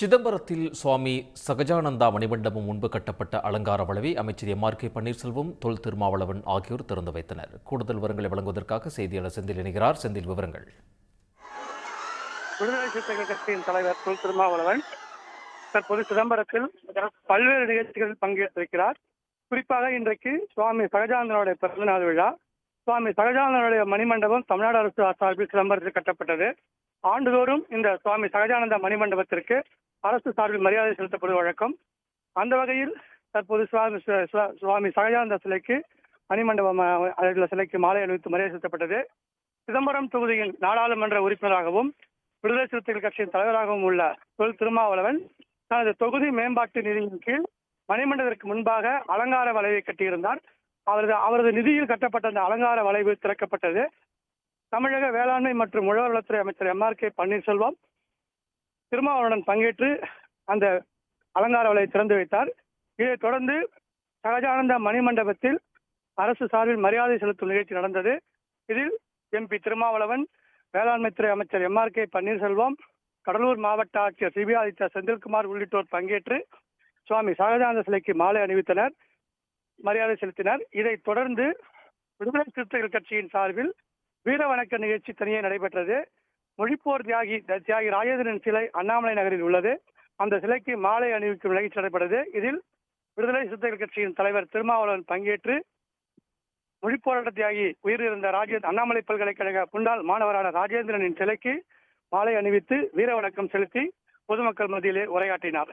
சிதம்பரத்தில் சுவாமி சகஜானந்தா மணிமண்டபம் முன்பு கட்டப்பட்ட அலங்கார வளவை அமைச்சர் M R K Panneerselvam Thol Thirumavalavan ஆகியோர் திறந்து வைத்தனர். கூடுதல் விவரங்களை வழங்குவதற்காக செய்தியாளர் செந்தில் இணைகிறார். செந்தில் விவரங்கள். விடுதலை சிறுத்தைகள் கட்சியின் தலைவர் தொல் திருமாவளவன் தற்போது சிதம்பரத்தில் பல்வேறு நிகழ்ச்சிகளில் பங்கேற்றிருக்கிறார். குறிப்பாக இன்றைக்கு சுவாமி சகஜானந்தனுடைய பிறந்தநாள் விழா. சுவாமி சகஜானந்தனுடைய மணிமண்டபம் தமிழ்நாடு அரசு சார்பில் சிதம்பரத்தில் கட்டப்பட்டது. ஆண்டுதோறும் இந்த சுவாமி சகஜானந்த மணிமண்டபத்திற்கு அரசு சார்பில் மரியாதை செலுத்தப்படும் வழக்கம். அந்த வகையில் தற்போது சுவாமி சுவாமி சகஜானந்த சிலைக்கு மணிமண்டபம் அஹ், அதில் சிலைக்கு மாலை அணிவித்து மரியாதை செலுத்தப்பட்டது. சிதம்பரம் தொகுதியின் நாடாளுமன்ற உறுப்பினராகவும் விடுதலை சிறுத்தைகள் கட்சியின் தலைவராகவும் உள்ள தொல் திருமாவளவன் தனது தொகுதி மேம்பாட்டு நிதியின் கீழ் மணிமண்டபத்திற்கு முன்பாக அலங்கார வளைவை கட்டியிருந்தார். அவரது அவரது நிதியில் கட்டப்பட்ட அந்த அலங்கார வளைவு திறக்கப்பட்டது. தமிழக வேளாண்மை மற்றும் உழவர் நலத்துறை அமைச்சர் M. R. K. Panneerselvam Thirumavalavan பங்கேற்று அந்த அலங்கார வலையை திறந்து வைத்தார். இதைத் தொடர்ந்து சகஜானந்த மணிமண்டபத்தில் அரசு சார்பில் மரியாதை செலுத்தும் நிகழ்ச்சி நடந்தது. இதில் எம்பி திருமாவளவன் வேளாண்மைத்துறை அமைச்சர் M. R. K. Panneerselvam Cuddalore மாவட்ட ஆட்சியர் சிபி ஆதித்யா செந்தில்குமார் உள்ளிட்டோர் பங்கேற்று சுவாமி சகஜானந்த சிலைக்கு மாலை அணிவித்தனர். மரியாதை செலுத்தினர். இதைத் தொடர்ந்து விடுதலை சிறுத்தைகள் கட்சியின் சார்பில் வீர வணக்க நிகழ்ச்சி தனியே நடைபெற்றது. மொழிப்போர் தியாகி தியாகி ராஜேந்திரன் சிலை அண்ணாமலை நகரில் உள்ளது. அந்த சிலைக்கு மாலை அணிவிக்கும் நிகழ்ச்சி நடைபெற்றது. இதில் விடுதலை சிறுத்தைகள் கட்சியின் தலைவர் திருமாவளவன் பங்கேற்று மொழிப்போராட்ட தியாகி உயிரிழந்த ராஜேந்திர அண்ணாமலை பல்கலைக்கழக முன்னாள் மாணவரான ராஜேந்திரனின் சிலைக்கு மாலை அணிவித்து வீர வணக்கம் செலுத்தி பொதுமக்கள் மத்தியிலே உரையாற்றினார்.